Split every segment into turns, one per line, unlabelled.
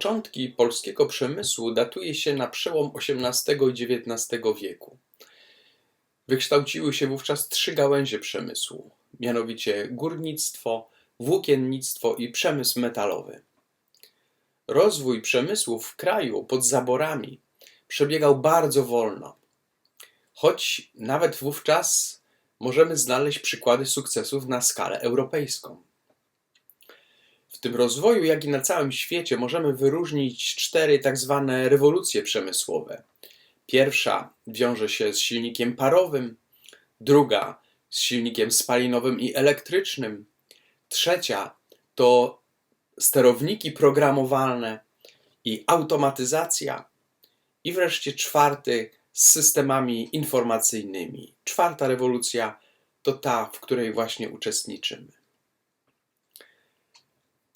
Początki polskiego przemysłu datuje się na przełom XVIII i XIX wieku. Wykształciły się wówczas trzy gałęzie przemysłu, mianowicie górnictwo, włókiennictwo i przemysł metalowy. Rozwój przemysłu w kraju pod zaborami przebiegał bardzo wolno, choć nawet wówczas możemy znaleźć przykłady sukcesów na skalę europejską. W tym rozwoju, jak i na całym świecie, możemy wyróżnić cztery tak zwane rewolucje przemysłowe. Pierwsza wiąże się z silnikiem parowym, druga z silnikiem spalinowym i elektrycznym, trzecia to sterowniki programowalne i automatyzacja, i wreszcie czwarty z systemami informacyjnymi. Czwarta rewolucja to ta, w której właśnie uczestniczymy.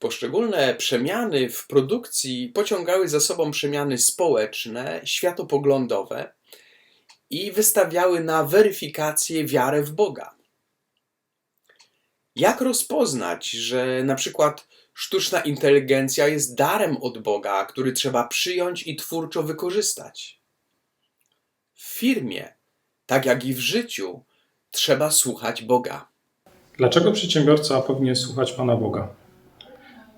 Poszczególne przemiany w produkcji pociągały za sobą przemiany społeczne, światopoglądowe i wystawiały na weryfikację wiarę w Boga. Jak rozpoznać, że na przykład sztuczna inteligencja jest darem od Boga, który trzeba przyjąć i twórczo wykorzystać? W firmie, tak jak i w życiu, trzeba słuchać Boga.
Dlaczego przedsiębiorca powinien słuchać Pana Boga?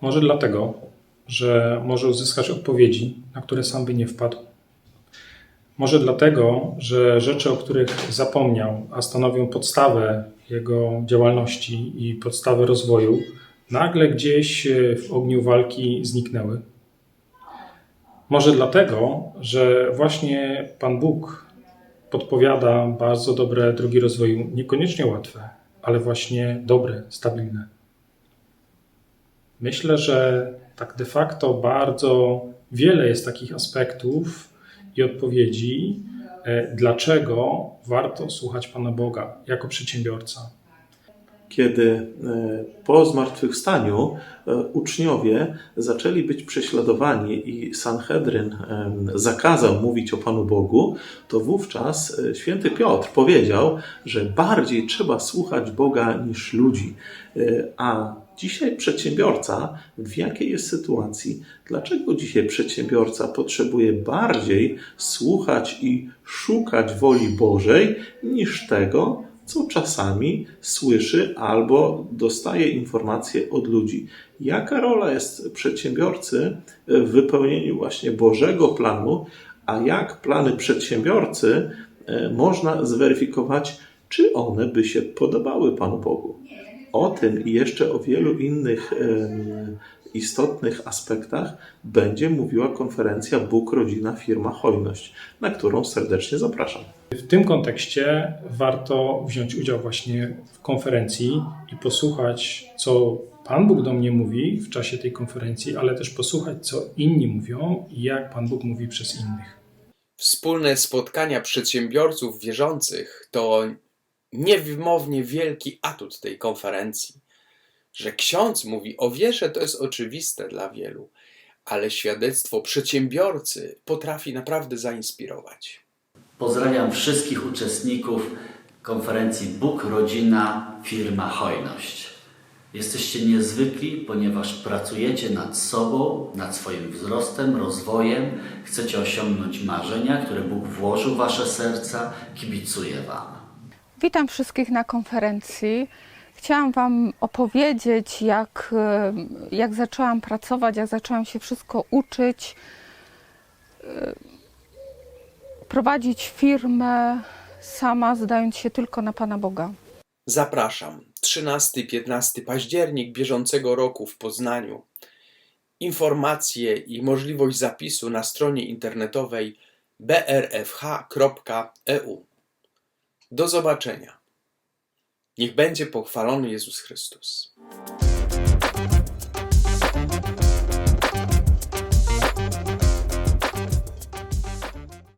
Może dlatego, że może uzyskać odpowiedzi, na które sam by nie wpadł. Może dlatego, że rzeczy, o których zapomniał, a stanowią podstawę jego działalności i podstawę rozwoju, nagle gdzieś w ogniu walki zniknęły. Może dlatego, że właśnie Pan Bóg podpowiada bardzo dobre drogi rozwoju, niekoniecznie łatwe, ale właśnie dobre, stabilne. Myślę, że tak de facto bardzo wiele jest takich aspektów i odpowiedzi, e, dlaczego warto słuchać Pana Boga jako przedsiębiorca.
kiedy e, po zmartwychwstaniu e, uczniowie zaczęli być prześladowani i Sanhedryn zakazał mówić o Panu Bogu, to wówczas święty Piotr powiedział, że bardziej trzeba słuchać Boga niż ludzi. A dzisiaj przedsiębiorca w jakiej jest sytuacji? Dlaczego dzisiaj przedsiębiorca potrzebuje bardziej słuchać i szukać woli Bożej niż tego, co czasami słyszy albo dostaje informacje od ludzi. Jaka rola jest przedsiębiorcy w wypełnieniu właśnie Bożego planu, a jak plany przedsiębiorcy e, można zweryfikować, czy one by się podobały Panu Bogu? O tym i jeszcze o wielu innych istotnych aspektach będzie mówiła konferencja Bóg, Rodzina, Firma, Hojność, na którą serdecznie zapraszam.
W tym kontekście warto wziąć udział właśnie w konferencji i posłuchać, co Pan Bóg do mnie mówi w czasie tej konferencji, ale też posłuchać, co inni mówią i jak Pan Bóg mówi przez innych.
Wspólne spotkania przedsiębiorców wierzących to niewymownie wielki atut tej konferencji. Że ksiądz mówi o wierze, to jest oczywiste dla wielu, ale świadectwo przedsiębiorcy potrafi naprawdę zainspirować.
Pozdrawiam wszystkich uczestników konferencji Bóg, Rodzina, Firma, Hojność. Jesteście niezwykli, ponieważ pracujecie nad sobą, nad swoim wzrostem, rozwojem. Chcecie osiągnąć marzenia, które Bóg włożył w wasze serca. Kibicuję wam.
Witam wszystkich na konferencji. Chciałam Wam opowiedzieć, jak, e, jak zaczęłam pracować, jak zaczęłam się wszystko uczyć, e, prowadzić firmę sama, zdając się tylko na Pana Boga.
Zapraszam. 13-15 październik bieżącego roku w Poznaniu. Informacje i możliwość zapisu na stronie internetowej brfh.eu. Do zobaczenia. Niech będzie pochwalony Jezus Chrystus.